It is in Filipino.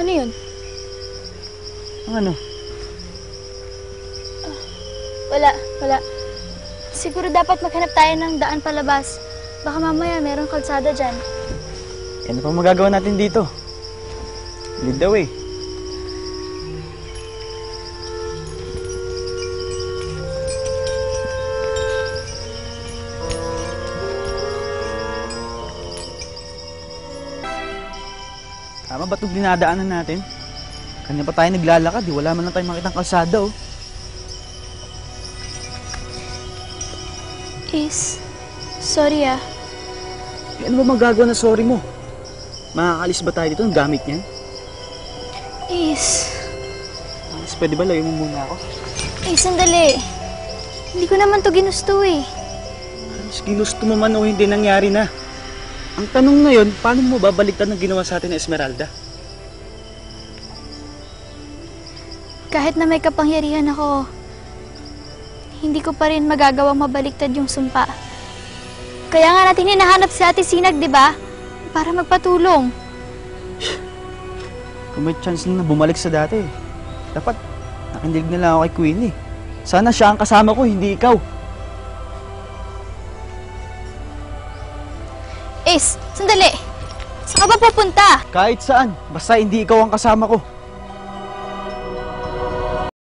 Ano yun? Ang ano? Wala, wala. Siguro dapat maghanap tayo ng daan palabas. Baka mamaya merong kalsada dyan. Ano pa magagawa natin dito? Lead the way. Tama ba itong dinadaanan natin? Kanya pa tayo naglalakad, di wala man lang tayo makitang kalsada oh. Is, sorry ah. Eh, ano ba magagawa na sorry mo? Makakalis ba tayo dito ng gamit niyan? Is, Mas pwede ba layo mo muna ako? eh sandali. Hindi ko naman to ginusto eh. Mas ginusto mo man o hindi nangyari na. Ang tanong ngayon, paano mo babaliktad ng ginawa sa atin ni Esmeralda? Kahit na may kapangyarihan ako, hindi ko pa rin magagawang mabaliktad yung sumpa. Kaya nga natin hinahanap si Ate Sinag, di ba? Para magpatulong. Kung may chance lang na bumalik sa dati, dapat nakindilig na lang ako kay Queenie. Sana siya ang kasama ko, hindi ikaw. Ace, sandali. Saan ka ba pupunta? Kahit saan, basta hindi ikaw ang kasama ko.